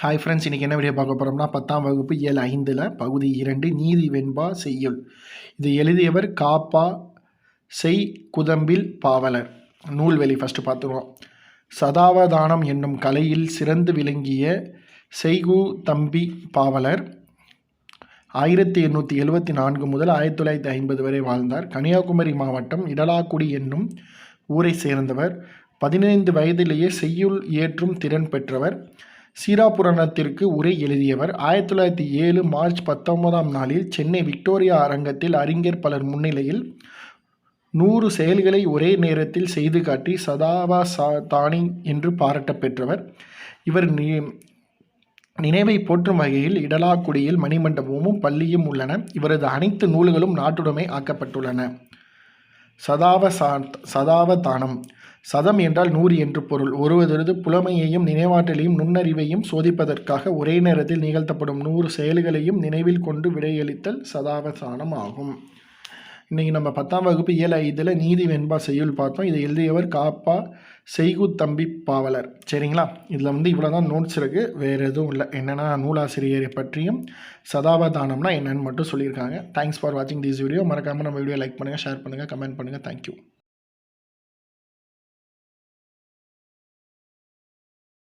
Hi friends இன்றைக்கி என்ன video பார்க்க போகிறோம்னா பத்தாம் வகுப்பு ஏழு ஐந்தில் பகுதி இரண்டு நீதி வெண்பா செய்யுள். இது எழுதியவர் காப்பா செய் குதம்பில் பாவலர். நூல்வெளி ஃபஸ்ட்டு பார்த்துருவோம். சதாவதானம் என்னும் கலையில் சிறந்து விளங்கிய செய்கு தம்பி பாவலர் ஆயிரத்தி எண்ணூற்றி எழுபத்தி நான்கு முதல் ஆயிரத்தி தொள்ளாயிரத்தி ஐம்பது வரை வாழ்ந்தார். கன்னியாகுமரி மாவட்டம் இடலாக்குடி என்னும் ஊரை சேர்ந்தவர். பதினைந்து வயதிலேயே செய்யுள் இயற்றும் திறன் பெற்றவர். சீராபுராணத்திற்கு உரை எழுதியவர். ஆயிரத்தி தொள்ளாயிரத்தி ஏழு மார்ச் பத்தொன்பதாம் நாளில் சென்னை விக்டோரியா அரங்கத்தில் அறிஞர் பலர் முன்னிலையில் நூறு செயல்களை ஒரே நேரத்தில் செய்து காட்டி சதாவா சா தானி என்று பாராட்ட பெற்றவர். இவர் நி நினைவை போற்றும் வகையில் இடலாக்குடியில் மணிமண்டபமும் பள்ளியும் உள்ளன. இவரது அனைத்து நூல்களும் நாட்டுடைமை ஆக்கப்பட்டுள்ளன. சதாவ சா சதாவதானம். சதம் என்றால் நூறு என்று பொருள். ஒருவரது புலமையையும் நினைவாற்றலையும் நுண்ணறிவையும் சோதிப்பதற்காக ஒரே நேரத்தில் நிகழ்த்தப்படும் நூறு செயல்களையும் நினைவில் கொண்டு விடையளித்தல் சதாவதானம் ஆகும். இன்றைக்கி நம்ம பத்தாம் வகுப்பு ஏழு ஐந்தில் நீதி வெண்பா செய்யுள் பார்த்தோம். இதை எழுதியவர் காப்பா செய்குத்தம்பி பாவலர். சரிங்களா? இதில் வந்து இவ்வளோ தான் நோட்ஸ் இருக்குது வேறு எதுவும் இல்லை. என்னென்னா நூலாசிரியரை பற்றியும் சதாவதானம்னா என்னென்னு மட்டும் சொல்லியிருக்காங்க. தேங்க்ஸ் ஃபார் வாட்சிங் திஸ் வீடியோ மறக்காமல் நம்ம வீடியோ லைக் பண்ணுங்கள் ஷேர் பண்ணுங்கள் கமெண்ட் பண்ணுங்கள் தேங்க்யூ